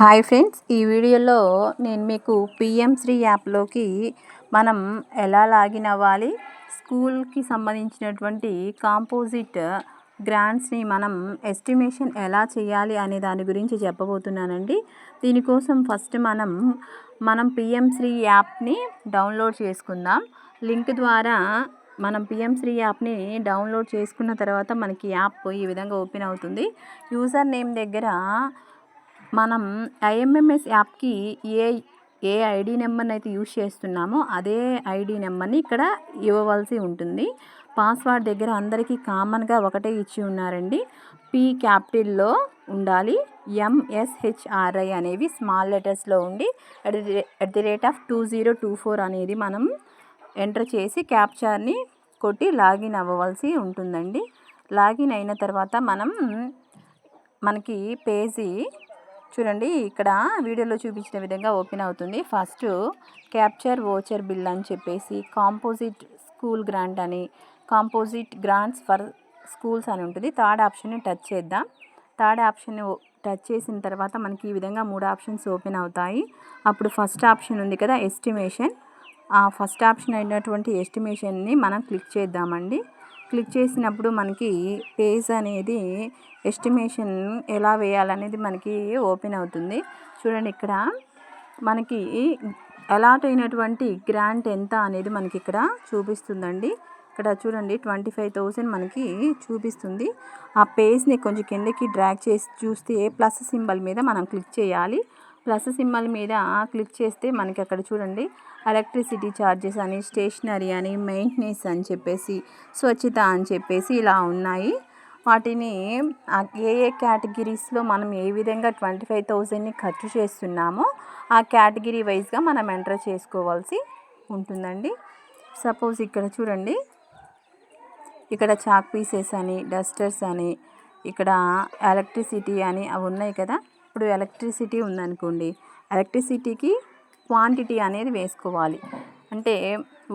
Hi friends ఈ వీడియోలో నేను మీకు పిఎం శ్రీ యాప్లోకి మనం ఎలా లాగిన్ అవ్వాలి స్కూల్కి సంబంధించినటువంటి కాంపోజిట్ గ్రాంట్స్ని మనం ఎస్టిమేషన్ ఎలా చేయాలి అనే దాని గురించి చెప్పబోతున్నానండి. దీనికోసం ఫస్ట్ మనం మనం పిఎం శ్రీ యాప్ని డౌన్లోడ్ చేసుకుందాం. లింక్ ద్వారా మనం పిఎం శ్రీ యాప్ని డౌన్లోడ్ చేసుకున్న తర్వాత మనకి యాప్ ఈ విధంగా ఓపెన్ అవుతుంది. యూజర్ నేమ్ దగ్గర మనం ఐఎంఎంఎస్ యాప్కి ఏ ఏ ఐడి నెంబర్ని అయితే యూజ్ చేస్తున్నామో అదే ఐడి నెంబర్ని ఇక్కడ ఇవ్వవలసి ఉంటుంది. పాస్వర్డ్ దగ్గర అందరికీ కామన్గా ఒకటే ఇచ్చి ఉన్నారండి. పి క్యాపిటల్లో ఉండాలి. ఎంఎస్హెచ్ఆర్ఐ అనేవి స్మాల్ లెటర్స్లో ఉండి at the the rate of two zero two four అనేది మనం ఎంటర్ చేసి క్యాప్చర్ని కొట్టి లాగిన్ అవ్వవలసి ఉంటుందండి. లాగిన్ అయిన తర్వాత మనం మనకి పేజీ చూడండి ఇక్కడ వీడియోలో చూపించిన విధంగా ఓపెన్ అవుతుంది. ఫస్ట్ క్యాప్చర్ ఓచర్ బిల్ అని చెప్పేసి కాంపోజిట్ స్కూల్ గ్రాంట్ అని కాంపోజిట్ గ్రాంట్స్ ఫర్ స్కూల్స్ అని ఉంటుంది. థర్డ్ ఆప్షన్ని టచ్ చేద్దాం. థర్డ్ ఆప్షన్ టచ్ చేసిన తర్వాత మనకి ఈ విధంగా మూడు ఆప్షన్స్ ఓపెన్ అవుతాయి. అప్పుడు ఫస్ట్ ఆప్షన్ ఉంది కదా ఎస్టిమేషన్. ఆ ఫస్ట్ ఆప్షన్ అయినటువంటి ఎస్టిమేషన్ని మనం క్లిక్ చేద్దామండి. క్లిక్ చేసినప్పుడు మనకి పేజ్ అనేది ఎస్టిమేషన్ ఎలా వేయాలనేది మనకి ఓపెన్ అవుతుంది. చూడండి ఇక్కడ మనకి అలాట్ అయినటువంటి గ్రాంట్ ఎంత అనేది మనకి ఇక్కడ చూపిస్తుందండి. ఇక్కడ చూడండి ట్వంటీ ఫైవ్ థౌజండ్ మనకి చూపిస్తుంది. ఆ పేజ్ని కొంచెం కిందకి డ్రాగ్ చేసి చూస్తే ప్లస్ సింబల్ మీద మనం క్లిక్ చేయాలి. ప్లస్ సింబల్ మీద క్లిక్ చేస్తే మనకి అక్కడ చూడండి. ఎలక్ట్రిసిటీ ఛార్జెస్ అని స్టేషనరీ అని మెయింటెనెన్స్ అని చెప్పేసి స్వచ్ఛత అని చెప్పేసి ఇలా ఉన్నాయి. వాటిని ఏ ఏ కేటగిరీస్లో మనం ఏ విధంగా ట్వంటీ ఫైవ్ థౌజండ్ని ఖర్చు చేస్తున్నామో ఆ కేటగిరీ వైజ్గా మనం ఎంటర్ చేసుకోవాల్సి ఉంటుందండి. సపోజ్ ఇక్కడ చూడండి. ఇక్కడ చాక్ పీసెస్ అని డస్టర్స్ అని ఇక్కడ ఎలక్ట్రిసిటీ అని అవి ఉన్నాయి కదా. ఇప్పుడు ఎలక్ట్రిసిటీ ఉందనుకోండి ఎలక్ట్రిసిటీకి క్వాంటిటీ అనేది వేసుకోవాలి. అంటే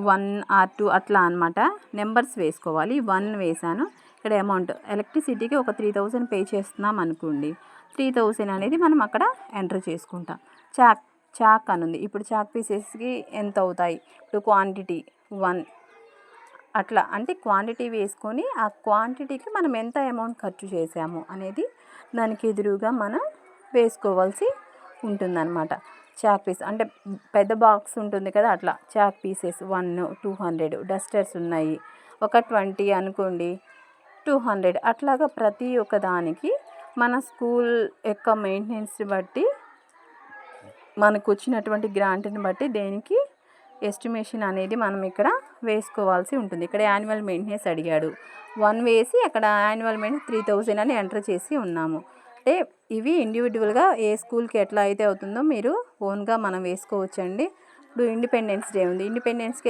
వన్ ఆర్ టూ అట్లా అనమాట నెంబర్స్ వేసుకోవాలి. వన్ వేసాను. ఇక్కడ అమౌంట్ ఎలక్ట్రిసిటీకి ఒక త్రీ థౌజండ్ పే చేస్తున్నాం అనుకోండి త్రీ థౌజండ్ అనేది మనం అక్కడ ఎంటర్ చేసుకుంటాం. చాక్ చాక్ అని ఉంది. ఇప్పుడు చాక్ పీసెస్కి ఎంత అవుతాయి? ఇప్పుడు క్వాంటిటీ వన్ అట్లా అంటే క్వాంటిటీ వేసుకొని ఆ క్వాంటిటీకి మనం ఎంత అమౌంట్ ఖర్చు చేసాము అనేది దానికి ఎదురుగా మనం వేసుకోవాల్సి ఉంటుందన్నమాట. చాక్ పీస్ అంటే పెద్ద బాక్స్ ఉంటుంది కదా అట్లా. Chalk pieces one two hundred. Dusters ఉన్నాయి. ఒక ట్వంటీ అనుకోండి టూ హండ్రెడ్. అట్లాగా ప్రతి ఒక్క దానికి మన స్కూల్ యొక్క మెయింటెనెన్స్ బట్టి మనకు వచ్చినటువంటి గ్రాంట్ని బట్టి దేనికి ఎస్టిమేషన్ అనేది మనం ఇక్కడ వేసుకోవాల్సి ఉంటుంది. ఇక్కడ యాన్యువల్ మెయింటెనెన్స్ అడిగాడు. వన్ వేసి అక్కడ యాన్యువల్ మెయింటెనెన్స్ త్రీ థౌజండ్ అని ఎంటర్ చేసి ఉన్నాము. అంటే ఇవి ఇండివిజువల్గా ఏ స్కూల్కి ఎట్లా అయితే అవుతుందో మీరు ఓన్గా మనం వేసుకోవచ్చండి. ఇప్పుడు ఇండిపెండెన్స్ డే ఉంది. ఇండిపెండెన్స్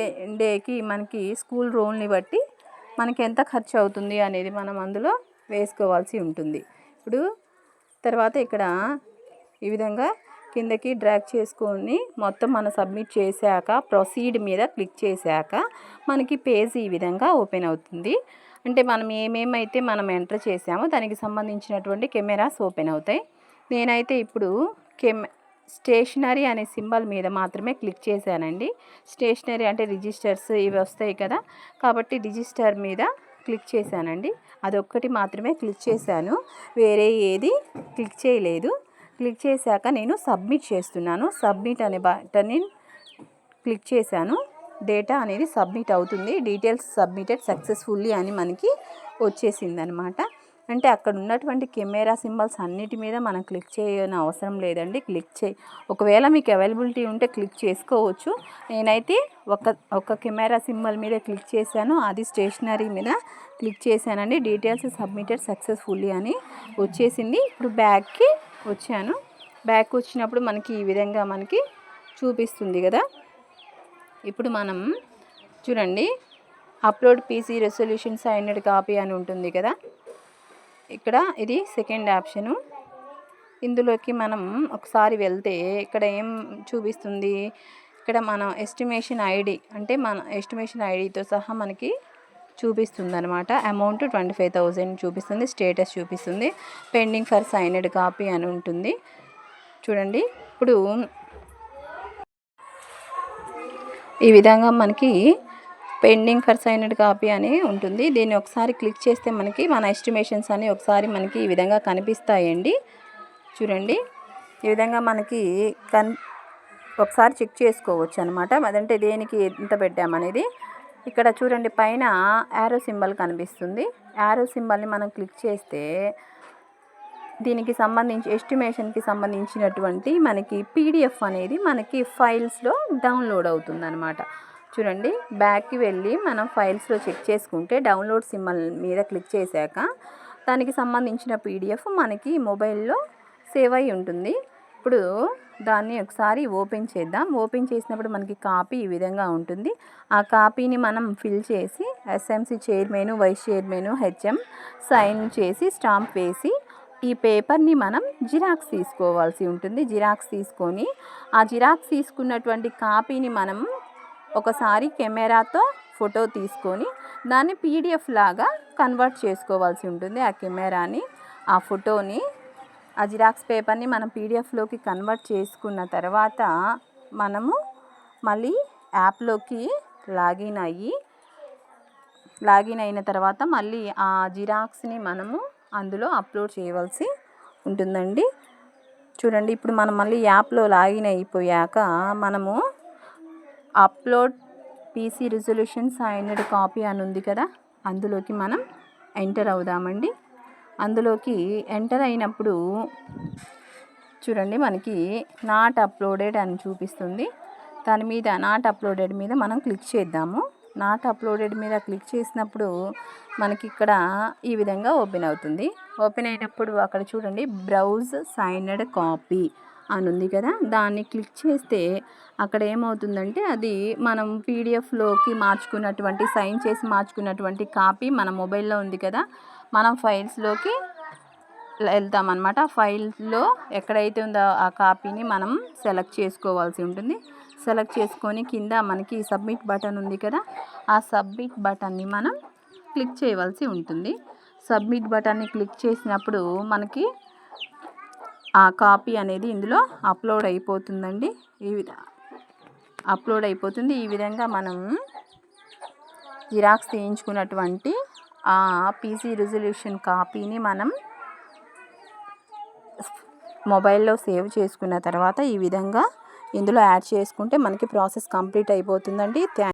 డేకి మనకి స్కూల్ రోల్ని బట్టి మనకి ఎంత ఖర్చు అవుతుంది అనేది మనం అందులో వేసుకోవాల్సి ఉంటుంది. ఇప్పుడు తర్వాత ఇక్కడ ఈ విధంగా కిందకి డ్రాగ్ చేసుకొని మొత్తం మనం సబ్మిట్ చేశాక ప్రొసీడ్ మీద క్లిక్ చేశాక మనకి పేజ్ ఈ విధంగా ఓపెన్ అవుతుంది. అంటే మనం ఏమేమైతే మనం ఎంటర్ చేసామో దానికి సంబంధించినటువంటి కెమెరాస్ ఓపెన్ అవుతాయి. నేనైతే ఇప్పుడు కెమె స్టేషనరీ అనే సింబల్ మీద మాత్రమే క్లిక్ చేశానండి. స్టేషనరీ అంటే రిజిస్టర్స్ ఇవి వస్తాయి కదా కాబట్టి రిజిస్టర్ మీద క్లిక్ చేశానండి. అదొక్కటి మాత్రమే క్లిక్ చేశాను. వేరే ఏది క్లిక్ చేయలేదు. క్లిక్ చేశాక నేను సబ్మిట్ చేస్తున్నాను. సబ్మిట్ అనే బటన్ని క్లిక్ చేశాను. డేటా అనేది సబ్మిట్ అవుతుంది. డీటెయిల్స్ సబ్మిటెడ్ సక్సెస్ఫుల్లీ అని మనకి వచ్చేసింది అనమాట అంటే అక్కడ ఉన్నటువంటి కెమెరా సింబల్స్ అన్నిటి మీద మనం క్లిక్ చేయని అవసరం లేదండి. క్లిక్ చేయి ఒకవేళ మీకు అవైలబిలిటీ ఉంటే క్లిక్ చేసుకోవచ్చు. నేనైతే ఒక ఒక కెమెరా సింబల్ మీద క్లిక్ చేశాను. అది స్టేషనరీ మీద క్లిక్ చేశానండి. డీటెయిల్స్ సబ్మిటెడ్ సక్సెస్ఫుల్లీ అని వచ్చేసింది. ఇప్పుడు బ్యాగ్కి వచ్చాను. బ్యాక్ వచ్చినప్పుడు మనకి ఈ విధంగా మనకి చూపిస్తుంది కదా. ఇప్పుడు మనం చూడండి upload PC resolution signed copy అని ఉంటుంది కదా. ఇక్కడ ఇది సెకండ్ ఆప్షను ఇందులోకి మనం ఒకసారి వెళ్తే ఇక్కడ ఏం చూపిస్తుంది? ఇక్కడ మన ఎస్టిమేషన్ ఐడి అంటే మన ఎస్టిమేషన్ ఐడితో సహా మనకి చూపిస్తుంది అనమాట అమౌంట్ ట్వంటీ ఫైవ్ థౌజండ్ చూపిస్తుంది స్టేటస్ చూపిస్తుంది పెండింగ్ ఫర్ సైనడ్ కాపీ అని ఉంటుంది. చూడండి ఇప్పుడు ఈ విధంగా మనకి పెండింగ్ ఫర్ సైనడ్ కాపీ అని ఉంటుంది. దీన్ని ఒకసారి క్లిక్ చేస్తే మనకి మన ఎస్టిమేషన్స్ అని ఒకసారి మనకి ఈ విధంగా కనిపిస్తాయండి. చూడండి. ఈ విధంగా మనకి కన్ ఒకసారి చెక్ చేసుకోవచ్చు అనమాట అదంటే దేనికి ఎంత పెట్టామనేది ఇక్కడ చూడండి పైన యారో సింబల్ కనిపిస్తుంది. యారో సింబల్ని మనం క్లిక్ చేస్తే దీనికి సంబంధించి ఎస్టిమేషన్కి సంబంధించినటువంటి మనకి పీడిఎఫ్ అనేది మనకి ఫైల్స్లో డౌన్లోడ్ అవుతుందన్నమాట. చూడండి బ్యాక్కి వెళ్ళి మనం ఫైల్స్లో చెక్ చేసుకుంటే డౌన్లోడ్ సింబల్ మీద క్లిక్ చేశాక దానికి సంబంధించిన పీడిఎఫ్ మనకి మొబైల్లో సేవ్ అయి ఉంటుంది. ఇప్పుడు దాన్ని ఒకసారి ఓపెన్ చేద్దాం. ఓపెన్ చేసినప్పుడు మనకి కాపీ ఈ విధంగా ఉంటుంది. ఆ కాపీని మనం ఫిల్ చేసి SMC chairman vice chairman HM sign చేసి స్టాంప్ వేసి ఈ పేపర్ని మనం జిరాక్స్ తీసుకోవాల్సి ఉంటుంది. జిరాక్స్ తీసుకొని ఆ జిరాక్స్ తీసుకున్నటువంటి కాపీని మనం ఒకసారి కెమెరాతో ఫోటో తీసుకొని దాన్ని పీడిఎఫ్ లాగా కన్వర్ట్ చేసుకోవాల్సి ఉంటుంది. ఆ కెమెరాని ఆ ఫోటోని ఆ జిరాక్స్ పేపర్ని మనం పీడిఎఫ్లోకి కన్వర్ట్ చేసుకున్న తర్వాత మనము మళ్ళీ యాప్లోకి లాగిన్ అయ్యి లాగిన్ అయిన తర్వాత మళ్ళీ ఆ జిరాక్స్ని మనము అందులో అప్లోడ్ చేయవలసి ఉంటుందండి. చూడండి ఇప్పుడు మనం మళ్ళీ యాప్లో లాగిన్ అయిపోయాక మనము upload PC resolution signed copy అని ఉంది కదా అందులోకి మనం ఎంటర్ అవుదామండి. అందులోకి ఎంటర్ అయినప్పుడు చూడండి మనకి నాట్ అప్లోడెడ్ అని చూపిస్తుంది. దాని మీద నాట్ అప్లోడెడ్ మీద మనం క్లిక్ చేద్దాము. నాట్ అప్లోడెడ్ మీద క్లిక్ చేసినప్పుడు మనకి ఇక్కడ ఈ విధంగా ఓపెన్ అవుతుంది. ఓపెన్ అయినప్పుడు అక్కడ చూడండి బ్రౌజ్ సైనడ్ కాపీ అని ఉంది కదా. దాన్ని క్లిక్ చేస్తే అక్కడ ఏమవుతుందంటే అది మనం పీడిఎఫ్లోకి మార్చుకున్నటువంటి సైన్ చేసి మార్చుకున్నటువంటి కాపీ మన మొబైల్లో ఉంది కదా. మనం ఫైల్స్లోకి వెళ్తామన్నమాట. ఫైల్లో ఎక్కడైతే ఉందో ఆ కాపీని మనం సెలెక్ట్ చేసుకోవాల్సి ఉంటుంది. సెలెక్ట్ చేసుకొని కింద మనకి సబ్మిట్ బటన్ ఉంది కదా ఆ సబ్మిట్ బటన్ని మనం క్లిక్ చేయవలసి ఉంటుంది. సబ్మిట్ బటన్ని క్లిక్ చేసినప్పుడు మనకి ఆ కాపీ అనేది ఇందులో అప్లోడ్ అయిపోతుందండి. ఈ విధ అప్లోడ్ అయిపోతుంది. ఈ విధంగా మనం జిరాక్స్ తీయించుకున్నటువంటి ఆ పీసీ రిజల్యూషన్ కాపీని మనం మొబైల్లో సేవ్ చేసుకున్న తర్వాత ఈ విధంగా ఇందులో యాడ్ చేసుకుంటే మనకి ప్రాసెస్ కంప్లీట్ అయిపోతుందండి. థ్యాంక్